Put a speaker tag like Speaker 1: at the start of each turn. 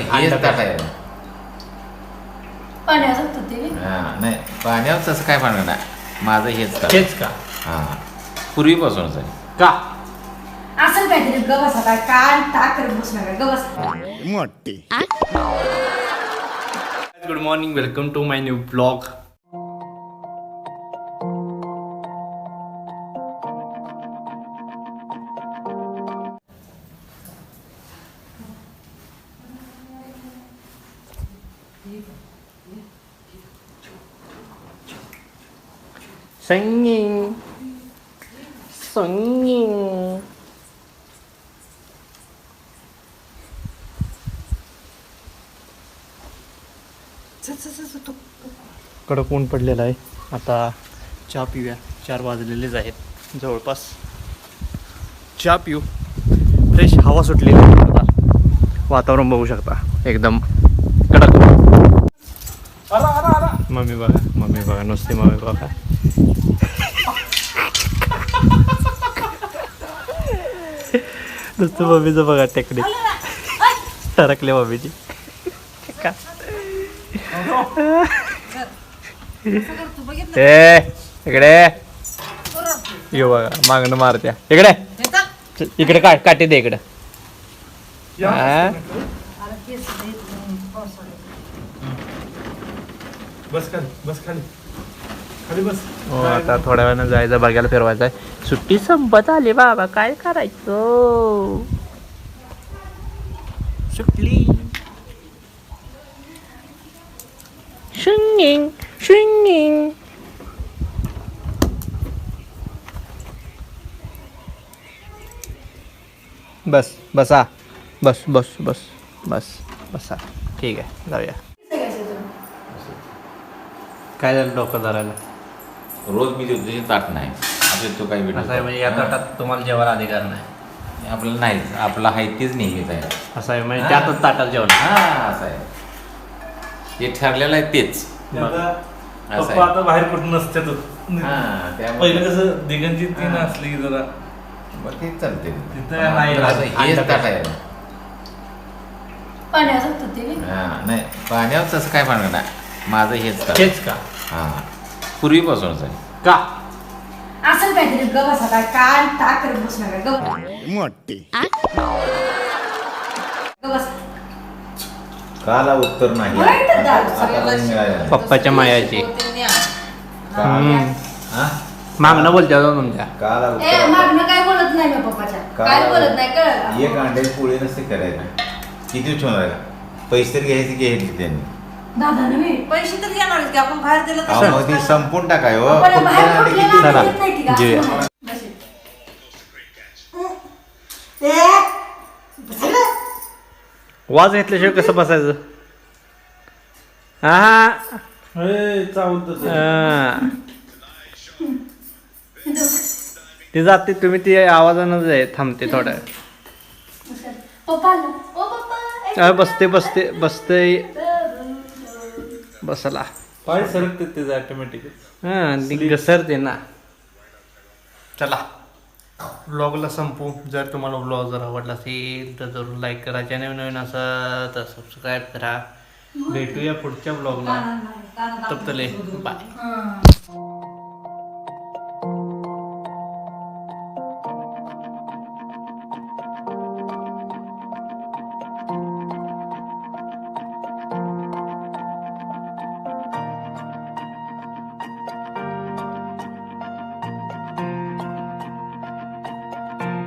Speaker 1: हेच
Speaker 2: होतं ते.
Speaker 1: हा नाही पाण्यावर तसं काय पाणी नाही. माझं हेच ताट
Speaker 3: हेच का?
Speaker 1: हा. पूर्वीपासूनच आहे.
Speaker 3: का?
Speaker 2: असं काहीतरी गवस आता कान टाक करत बसू नका गवस.
Speaker 4: मोठी.
Speaker 3: Good morning welcome to my new blog 声音，声音。कडक कडक ऊन पडलेलं आहे. आता चहा पिऊया. चार वाजलेलेच आहेत. जवळपास चहा पिऊ. फ्रेश हवा सुटलेली आहे आता वातावरण बघू शकता. एकदम कडक मम्मी बघा मम्मी बघा नुसती मम्मी बघा नुसतं मम्मीचं बघा टेकडी सरकले मम्मीची का ए इकडे यो बघा मागणं मारत्या इकडे इकडे का काटे दे इकडे हा?
Speaker 5: बस खाली बस खाली. खाली बस.
Speaker 3: हो आता थोड्या वेळानं जायचं बघायला फिरवायचं आहे. सुट्टी संपत आली बाबा काय करायचं? सुटली. शिंगिंग शिंगिंग. बस बसा. बस बस बस बस बसा. ठीक आहे जाऊया. काय झालं डोकं धरायला.
Speaker 1: रोज मी देतो तुझी ताट नाही. आपल्या तो काही
Speaker 3: असं आहे म्हणजे या
Speaker 1: भेटत
Speaker 3: ताटात तुम्हाला जेवायला अधिकार नाही.
Speaker 1: आपल्याला नाहीच आपला हाय तेच नेहमीच आहे.
Speaker 3: असं आहे म्हणजे त्यातच ताटात जेवण.
Speaker 1: हा असं आहे. ते ठरलेलं आहे तेच.
Speaker 5: आता
Speaker 1: असं
Speaker 5: पप्पा
Speaker 1: आहे.
Speaker 5: आता बाहेर कुठं नसतात
Speaker 1: हा त्यामुळे
Speaker 5: पहिलं कसं दिगंची तीन
Speaker 1: हा.
Speaker 5: असली की जरा
Speaker 1: मग ते चालते
Speaker 5: तिथं नाही
Speaker 1: माझं हेच ताट आहे.
Speaker 2: पाण्यावर होतं.
Speaker 1: हा नाही तसं काय पाणी नाही. माझं हेच ताट.
Speaker 3: हेच का?
Speaker 1: हा. पूर्वीपासूनच आहे.
Speaker 3: का?
Speaker 2: असं काहीतरी गवस आता कान टाक करत बसू नका गवस
Speaker 4: मोठी.
Speaker 2: गवस
Speaker 1: काला उत्तर नाही. आता- पण.
Speaker 3: पप्पाच्या मायाची.
Speaker 1: हा?
Speaker 3: मागणं बोलत्या जाऊ तुमच्या.
Speaker 1: काला
Speaker 2: ए
Speaker 1: उत्तर.
Speaker 2: मागणं काय बोलत नाही मी पप्पाच्या.
Speaker 1: काय?
Speaker 2: काय बोलत नाही कळलं
Speaker 1: एक अंड्याची पोळी नसते करायची किती का पैसे तरी घ्यायचे घ्यायचे त्यांनी?
Speaker 2: दादा नव्हे
Speaker 6: पैसे तर घेणार की आपण बाहेर दिलं
Speaker 1: अहो,
Speaker 6: तर
Speaker 1: मग ती संपून टाकाय हो
Speaker 2: आपण
Speaker 1: फक्त
Speaker 2: बाहेर
Speaker 1: अंडे
Speaker 2: कुठल्या
Speaker 1: किती-
Speaker 3: चला,
Speaker 2: देत नाही ती का?
Speaker 3: जेऊया.
Speaker 2: बसेल.
Speaker 3: वाज घेतल्याशिवाय कसं बसायचं हा. हा. ती जाते तुम्ही ती आवाजानं जाय थांबते थोड्या वेळ.
Speaker 2: बसेल. पप्पा आलं. ओ पप्पा ए,
Speaker 3: अरे बसते बसते बसते बसला.
Speaker 5: पाय सरकते ते ऑटोमॅटिक
Speaker 3: हा ती घसरते ना. चला. ब्लॉगला संपू. जर तुम्हाला ब्लॉग जर आवडला असेल तर जरूर लाईक करा. चॅनल नवीन असेल तर सबस्क्राईब करा. भेटूया पुढच्या ब्लॉगला तब तले बाय
Speaker 2: हं.